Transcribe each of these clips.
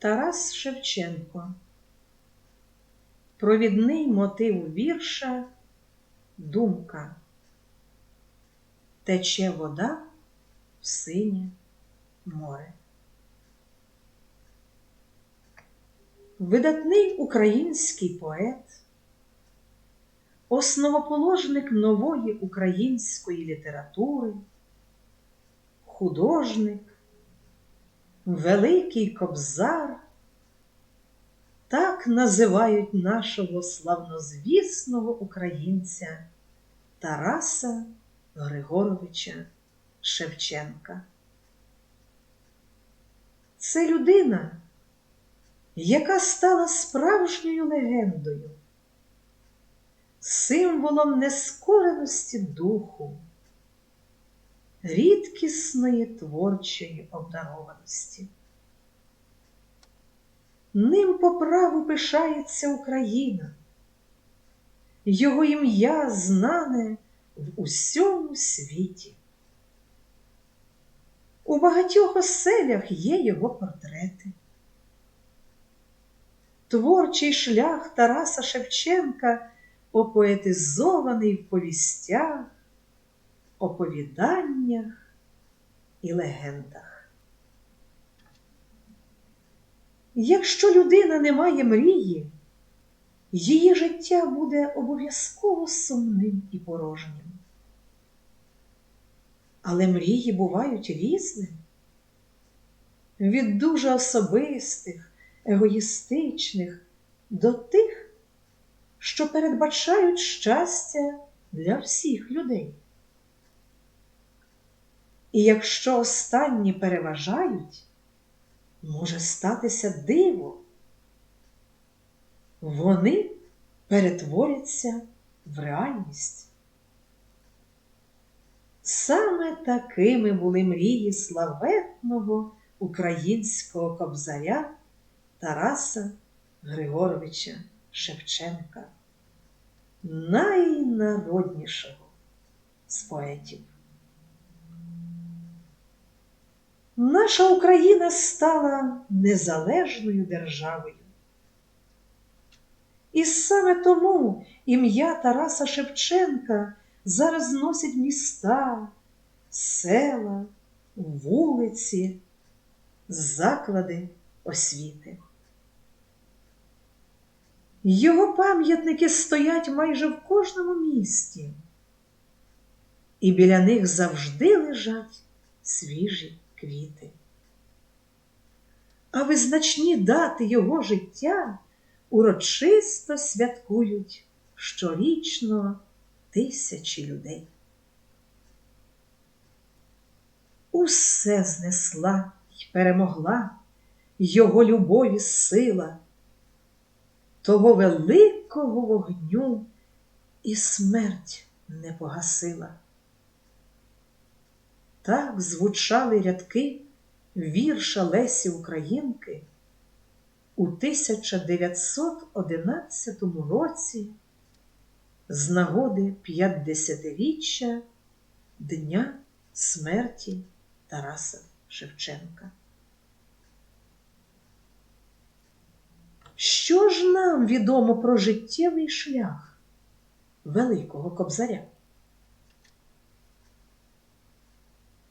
Тарас Шевченко. Провідний мотив вірша Думка. Тече вода в синє море. Видатний український поет, основоположник нової української літератури, художник, великий кобзар, так називають нашого славнозвісного українця Тараса Григоровича Шевченка. Це людина, яка стала справжньою легендою, символом нескореності духу, рідкісної творчої обдарованості. Ним по праву пишається Україна, його ім'я знане в усьому світі. У багатьох оселях є його портрети. Творчий шлях Тараса Шевченка опоетизований в повістях, оповіданнях і легендах. Якщо людина не має мрії, її життя буде обов'язково сумним і порожнім. Але мрії бувають різними, від дуже особистих, егоїстичних до тих, що передбачають щастя для всіх людей. І якщо останні переважають, може статися диво. Вони перетворяться в реальність. Саме такими були мрії славетного українського кобзаря Тараса Григоровича Шевченка, найнароднішого з поетів. Наша Україна стала незалежною державою. І саме тому ім'я Тараса Шевченка зараз носять міста, села, вулиці, заклади освіти. Його пам'ятники стоять майже в кожному місті, і біля них завжди лежать свіжі квіти. А визначні дати його життя урочисто святкують щорічно тисячі людей. Усе знесла й перемогла його любові сила, того великого вогню і смерть не погасила. Так звучали рядки вірша Лесі Українки у 1911 році з нагоди 50-річчя Дня смерті Тараса Шевченка. Що ж нам відомо про життєвий шлях Великого Кобзаря?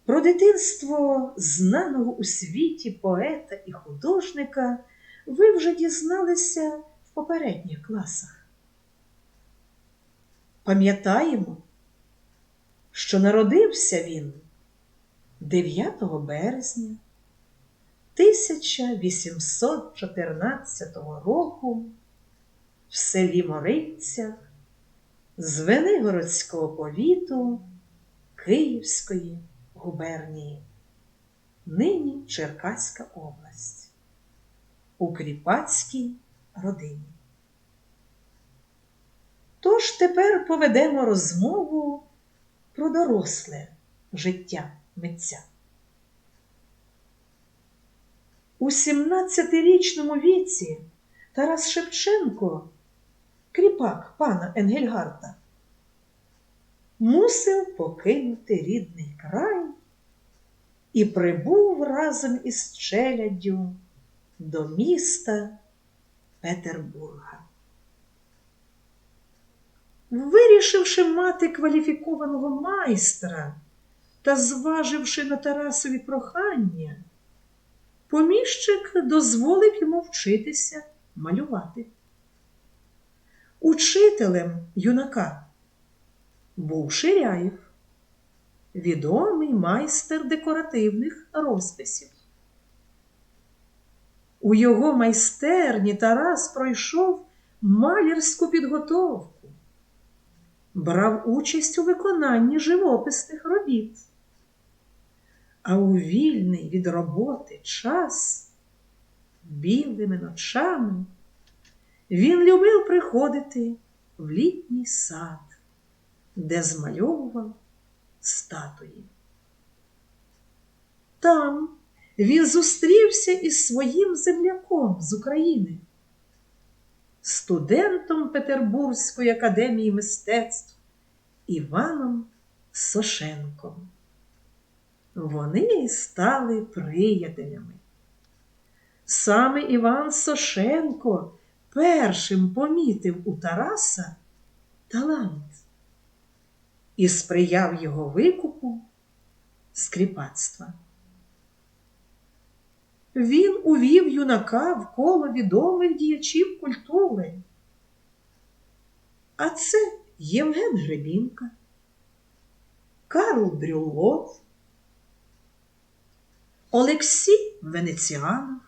Про дитинство знаного у світі поета і художника ви вже дізналися в попередніх класах. Пам'ятаємо, що народився він 9 березня 1814 року в селі Морицях Звенигородського повіту Київської губернії, нині Черкаська область, у кріпацькій родині. Тож тепер поведемо розмову про доросле життя митця. У 17-річному віці Тарас Шевченко, кріпак пана Енгельгарта, мусив покинути рідний край і прибув разом із челяддю до міста Петербурга. Вирішивши мати кваліфікованого майстра та зваживши на Тарасові прохання, поміщик дозволив йому вчитися малювати. Учителем юнака був Ширяєв, відомий майстер декоративних розписів. У його майстерні Тарас пройшов малярську підготовку, брав участь у виконанні живописних робіт. А у вільний від роботи час білими ночами він любив приходити в літній сад, де змальовував статуї. Там він зустрівся із своїм земляком з України, студентом Петербурзької академії мистецтв Іваном Сошенком. Вони стали приятелями. Саме Іван Сошенко першим помітив у Тараса талант і сприяв його викупу скріпацтва. Він увів юнака в коло відомих діячів культури. А це Євген Гребінка, Карл Брюллов, Олексій Венеціанов,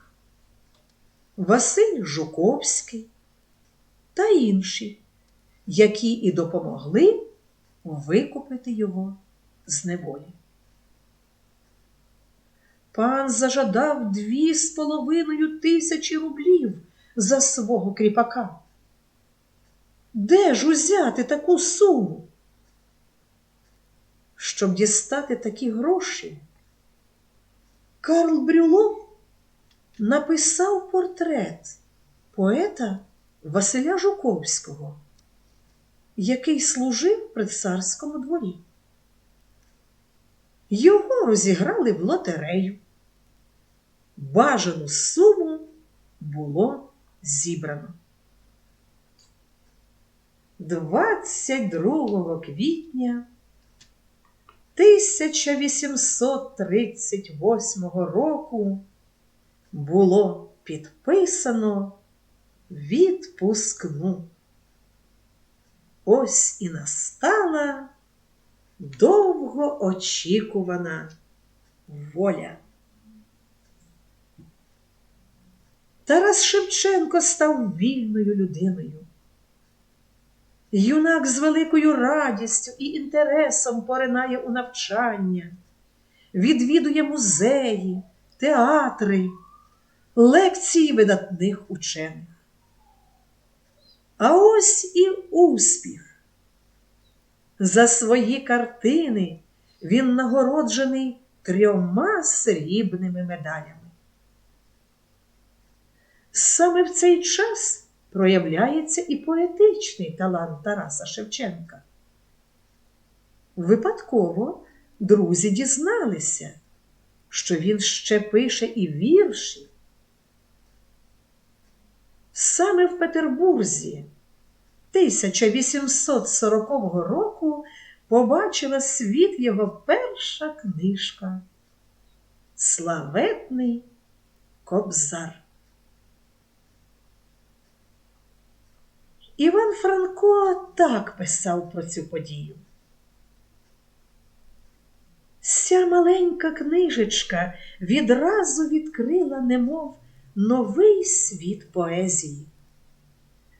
Василь Жуковський та інші, які і допомогли викупити його з неволі. Пан зажадав дві з половиною тисячі рублів за свого кріпака. Де ж узяти таку суму? Щоб дістати такі гроші, Карл Брюлов написав портрет поета Василя Жуковського, який служив при царському дворі. Його розіграли в лотерею. Бажану суму було зібрано. 22 квітня 1838 року було підписано відпускну. Ось і настала довгоочікувана воля. Тарас Шевченко став вільною людиною. Юнак з великою радістю і інтересом поринає у навчання, відвідує музеї, театри, лекції видатних учених. А ось і успіх. За свої картини він нагороджений трьома срібними медалями. Саме в цей час проявляється і поетичний талант Тараса Шевченка. Випадково друзі дізналися, що він ще пише і вірші. Саме в Петербурзі 1840 року побачила світ його перша книжка Славетний Кобзар. Іван Франко так писав про цю подію. Ся маленька книжечка відразу відкрила, немов новий світ поезії,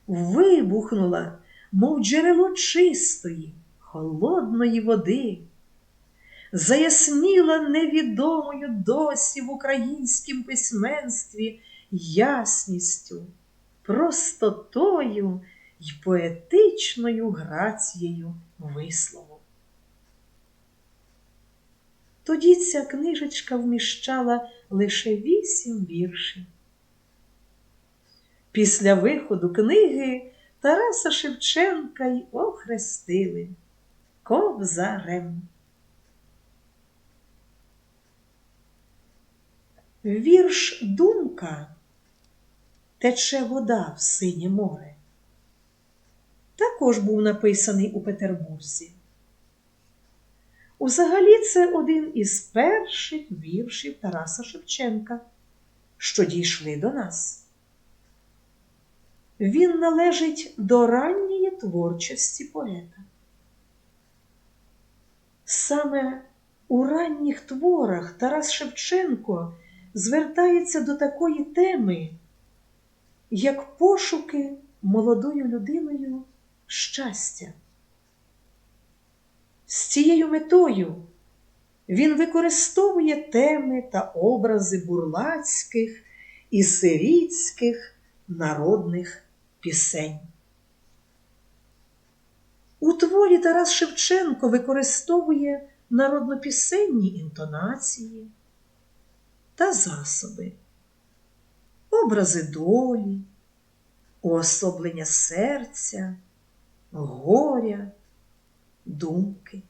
вибухнула, мов джерело чистої, холодної води, заясніла невідомою досі в українськім письменстві ясністю, простотою й поетичною грацією вислову. Тоді ця книжечка вміщала лише вісім віршів. Після виходу книги Тараса Шевченка й охрестили Ковзарем. Вірш Думка тече вода в синє море. Також був написаний у Петербурзі. Узагалі це один із перших віршів Тараса Шевченка, що дійшли до нас. Він належить до ранньої творчості поета. Саме у ранніх творах Тарас Шевченко звертається до такої теми, як пошуки молодою людиною щастя. З цією метою він використовує теми та образи бурлацьких і сирітських народних пісень. У творі Тарас Шевченко використовує народнопісенні інтонації та засоби, образи долі, уособлення серця, горя, думки,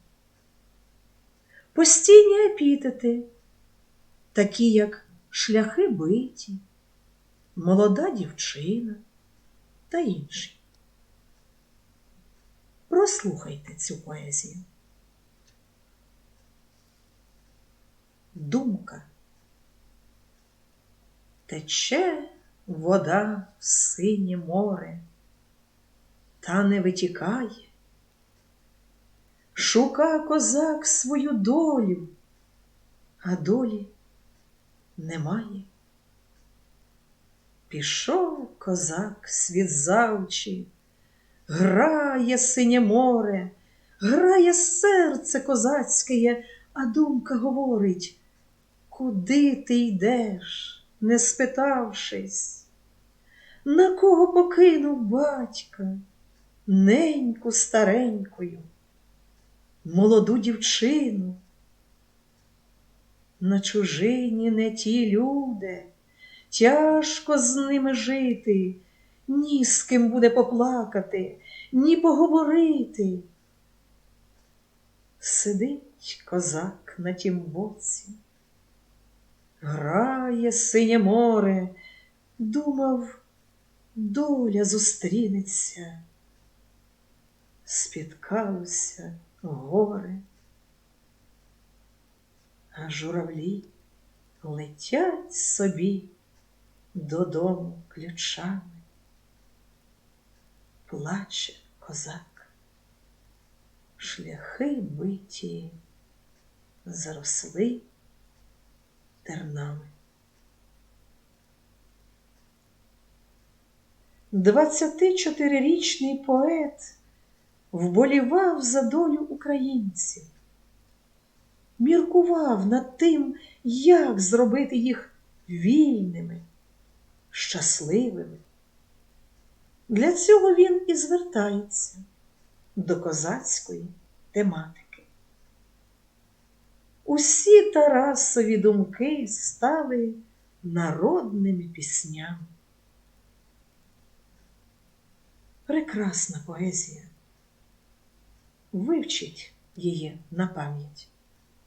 постійні епітети, такі як шляхи биті, молода дівчина та інші. Прослухайте цю поезію. Думка. Тече вода в синє море, та не витікає. Шука козак свою долю, а долі немає. Пішов козак світ завчі, грає синє море, грає серце козацьке, а думка говорить, куди ти йдеш, не спитавшись, на кого покинув батька, неньку старенькою, молоду дівчину. На чужині не ті люди, тяжко з ними жити, ні з ким буде поплакати, ні поговорити. Сидить козак на тім боці, грає синє море, думав, доля зустрінеться, спіткалося горе, а журавлі летять собі додому ключами. Плаче козак, шляхи биті заросли тернами. Двадцятичотирирічний поет вболівав за долю українців, міркував над тим, як зробити їх вільними, щасливими. Для цього він і звертається до козацької тематики. Усі Тарасові думки стали народними піснями. Прекрасна поезія. Вивчіть її на пам'ять.